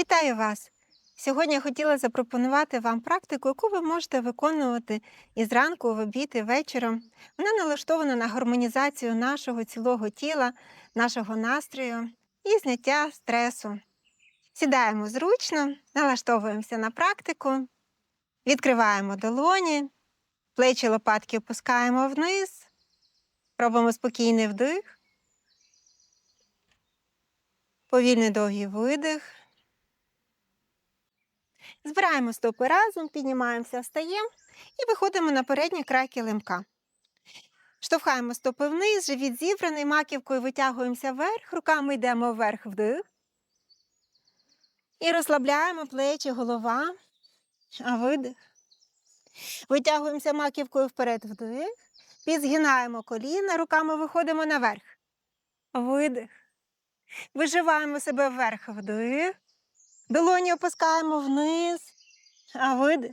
Вітаю вас! Сьогодні я хотіла запропонувати вам практику, яку ви можете виконувати і зранку, в обід, і вечором. Вона налаштована на гармонізацію нашого цілого тіла, нашого настрою і зняття стресу. Сідаємо зручно, налаштовуємося на практику, відкриваємо долоні, плечі лопатки опускаємо вниз, робимо спокійний вдих, повільний довгий видих. Збираємо стопи разом, піднімаємося, встаємо і виходимо на передній край килимка. Штовхаємо стопи вниз, живіт зібраний, маківкою витягуємося вверх, руками йдемо вверх вдих. І розслабляємо плечі, голова, а видих. Витягуємося маківкою вперед вдих. Підзгинаємо коліна, руками виходимо наверх. Видих. Виживаємо себе вверх вдих. Долоні опускаємо вниз, а видих.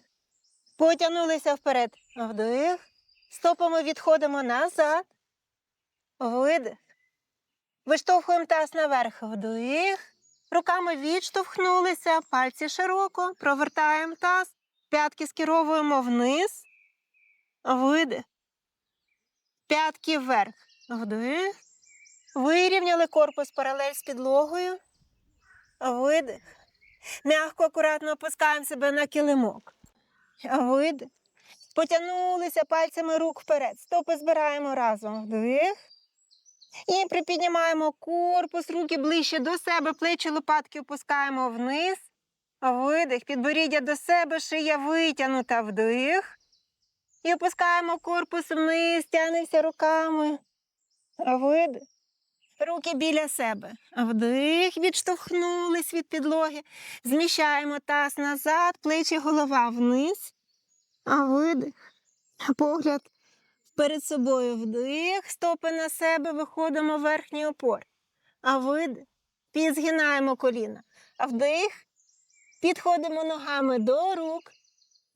Потягнулися вперед. Вдих. Стопами відходимо назад. Видих. Виштовхуємо таз наверх. Вдих. Руками відштовхнулися, пальці широко, провертаємо таз, п'ятки скеровуємо вниз. Видих. П'ятки вверх. Вдих. Вирівняли корпус паралель з підлогою. Видих. Мягко, акуратно опускаємо себе на килимок. Видих. Потягнулися пальцями рук вперед. Стопи збираємо разом. Вдих. І припіднімаємо корпус, руки ближче до себе, плечі лопатки опускаємо вниз. Видих. Підборіддя до себе, шия витягнута вдих. І опускаємо корпус вниз, тягнемося руками. Видих. Руки біля себе. Вдих, відштовхнулись від підлоги. Зміщаємо таз назад, плечі голова вниз. А видих. Погляд перед собою вдих, стопи на себе, виходимо в верхній опор. А видих. Підзгинаємо коліна. А вдих. Підходимо ногами до рук.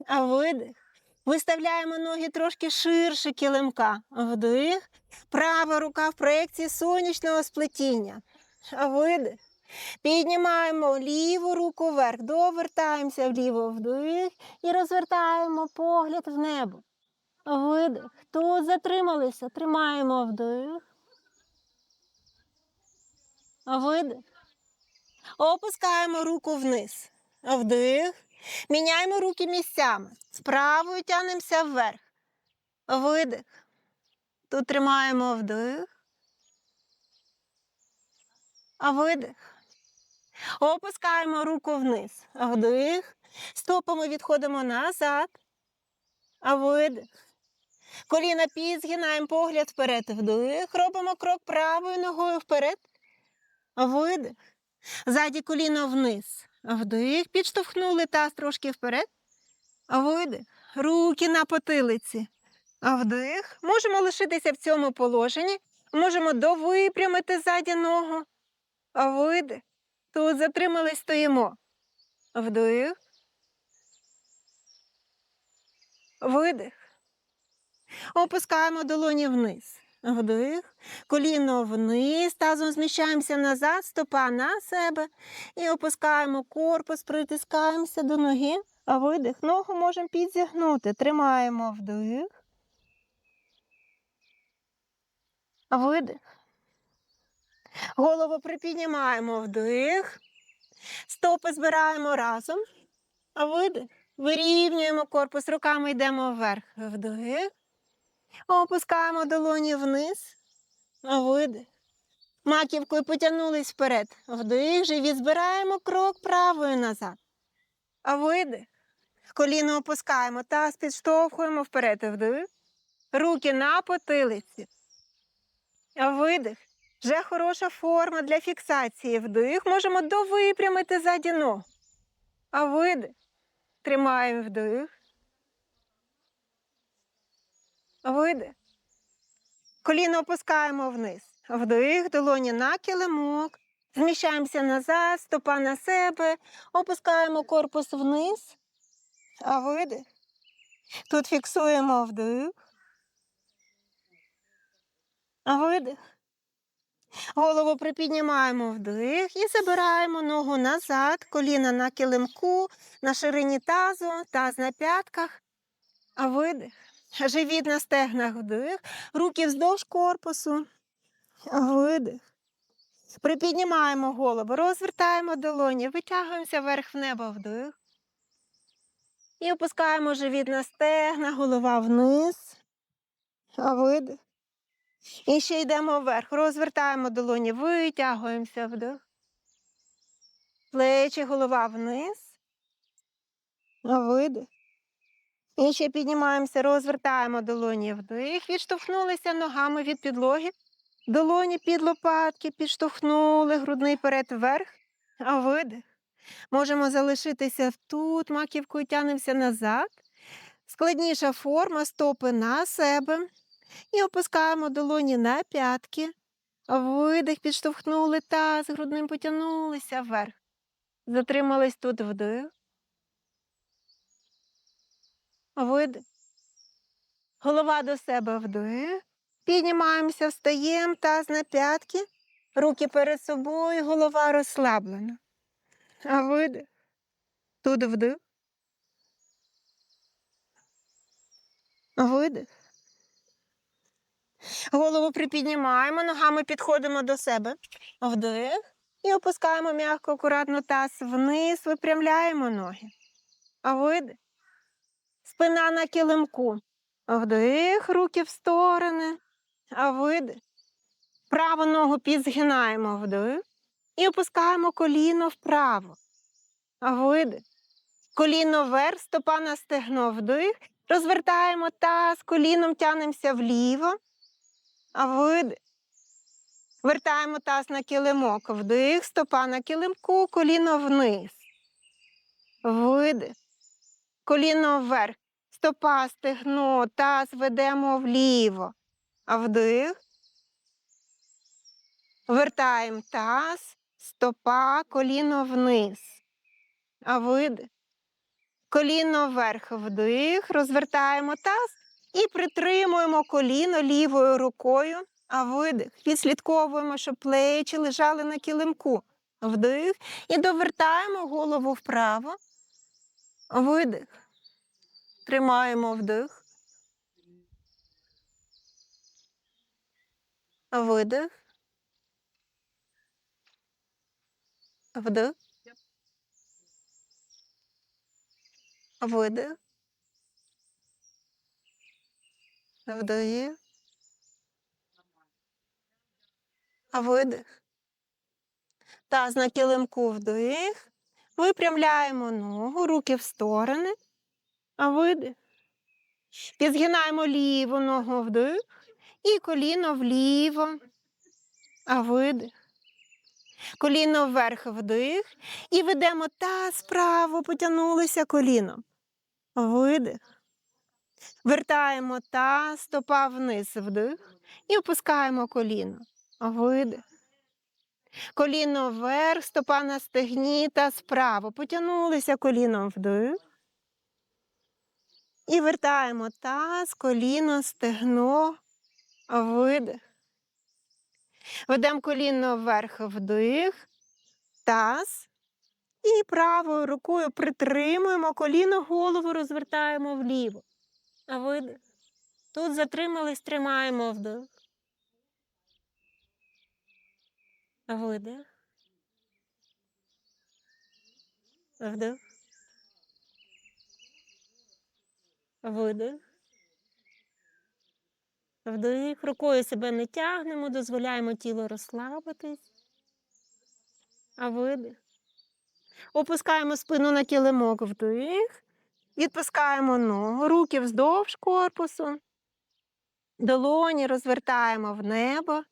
А видих. Виставляємо ноги трошки ширше килимка. Вдих. Права рука в проєкції сонячного сплетіння. Видих. Піднімаємо ліву руку вверх, довертаємося вліво вдих і розвертаємо погляд в небо. Видих. Тут затрималися, тримаємо вдих. Видих. Опускаємо руку вниз. Вдих. Міняємо руки місцями. З правою тянемося вверх. Видих. Тут тримаємо вдих. А видих. Опускаємо руку вниз. Вдих. Стопами відходимо назад. А видих. Коліна підзгинаємо погляд вперед. Вдих. Робимо крок правою ногою вперед. Видих. Ззаді коліно вниз. Вдих. Підштовхнули таз трошки вперед. Видих. Руки на потилиці. Вдих. Можемо лишитися в цьому положенні. Можемо довипрямити ззаді ногу. Видих. Тут затримались, стоїмо. Вдих. Видих. Опускаємо долоні вниз. Вдих. Коліно вниз. Тазом зміщаємося назад, стопа на себе. І опускаємо корпус, притискаємося до ноги. А видих. Ногу можемо підзігнути. Тримаємо вдих. Видих. Голову припіднімаємо вдих. Стопи збираємо разом. Видих. Вирівнюємо корпус, руками йдемо вверх. Вдих. Опускаємо долоні вниз. Видих. Маківкою потягнулись вперед. Вдих. Живіт збираємо крок правою назад. А видих. Коліно опускаємо. Таз підштовхуємо вперед. Вдих. Руки на потилиці. А видих. Вже хороша форма для фіксації. Вдих. Можемо довипрямити ззаді ног. А видих. Тримаємо вдих. Видих. Коліно опускаємо вниз. Вдих, долоні на килимок. Зміщаємося назад, стопа на себе. Опускаємо корпус вниз. А видих. Тут фіксуємо вдих. Видих. Голову припіднімаємо вдих і забираємо ногу назад, коліна на килимку, на ширині тазу, таз на п'ятках. А видих. Живіт на стегнах вдих, руки вздовж корпусу. Видих. Припіднімаємо голову, розвертаємо долоні, витягуємося вверх в небо вдих. І опускаємо живіт на стегна, голова вниз. А видих. І ще йдемо вверх. Розвертаємо долоні, витягуємося вдих. Плечі, голова вниз. А видих. І ще піднімаємося, розвертаємо долоні вдих. Відштовхнулися ногами від підлоги. Долоні під лопатки, підштовхнули грудний перед вверх. А видих. Можемо залишитися тут, маківкою тянемося назад. Складніша форма, стопи на себе. І опускаємо долоні на п'ятки. Видих, підштовхнули таз, грудним потягнулися вверх. Затримались тут вдих. Видих. Голова до себе вдих. Піднімаємося, встаємо, таз на п'ятки, руки перед собою, голова розслаблена. А видих. Тут вдих. Видих. Голову припіднімаємо, ногами підходимо до себе. Вдих. І опускаємо м'яко, акуратно таз вниз, випрямляємо ноги. А видих. Спина на килимку. Вдих, руки в сторони. А видих. Праву ногу підзгинаємо вдих. І опускаємо коліно вправо. А видих. Коліно вверх, стопа на стегно вдих. Розвертаємо таз, коліном тянемося вліво. А видих. Вертаємо таз на килимок. Вдих, стопа на килимку, коліно вниз. Видих. Коліно вверх. Стопа, стегно, таз ведемо вліво. А вдих. Вертаємо таз, стопа, коліно вниз. А видих. Коліно вверх вдих, розвертаємо таз і притримуємо коліно лівою рукою, а видих. Відслідковуємо, щоб плечі лежали на килимку. Вдих. І довертаємо голову вправо. Видих. Тримаємо вдих. Видих. Вдих. Видих. Вдих. Видих. Таз на килимку вдих. Випрямляємо ногу, руки в сторони. А видих. Підзгинаємо ліву ногу вдих. І коліно вліво. А видих. Коліно вверх вдих. І ведемо таз вправо, потягнулися коліном. Видих. Вертаємо таз, стопа вниз вдих. І опускаємо коліно. Видих. Коліно вверх, стопа на стегні та вправо. Потягнулися коліном вдих. І вертаємо таз, коліно, стегно, видих. Ведемо коліно вверх вдих, таз. І правою рукою притримуємо коліно, голову розвертаємо вліво. А видих. Тут затримались, тримаємо вдих. Видих. Вдих. Видих. Вдих. Рукою себе не тягнемо, дозволяємо тілу розслабитись. А видих. Опускаємо спину на килимок вдих. Відпускаємо ногу, руки вздовж корпусу. Долоні розвертаємо в небо.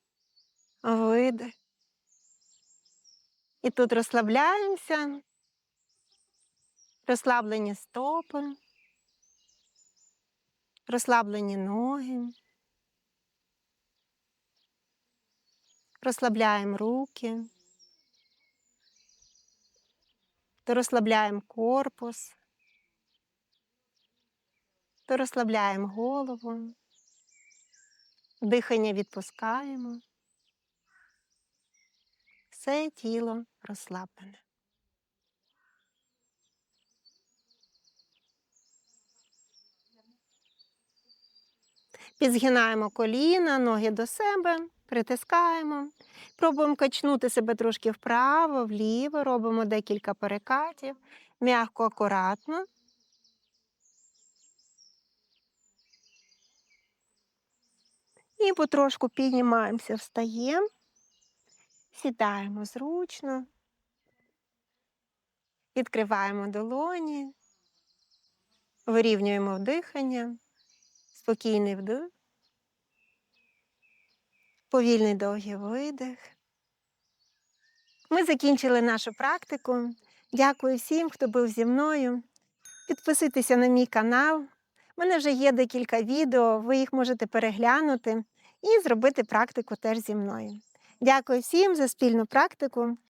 Видих. І тут розслабляємося. Розслаблені стопи, розслаблені ноги. Розслабляємо руки. То розслабляємо корпус, то розслабляємо голову, дихання відпускаємо. все тіло розслаблене. Підзгинаємо коліна, ноги до себе, притискаємо. Пробуємо качнути себе трошки вправо, вліво, робимо декілька перекатів, м'яко, акуратно. І потрошку піднімаємося, встаємо, сідаємо зручно, відкриваємо долоні, вирівнюємо дихання, спокійний вдих, повільний довгий видих. Ми закінчили нашу практику. Дякую всім, хто був зі мною. Підписуйтеся на мій канал. У мене вже є декілька відео, ви їх можете переглянути і зробити практику теж зі мною. Дякую всім за спільну практику.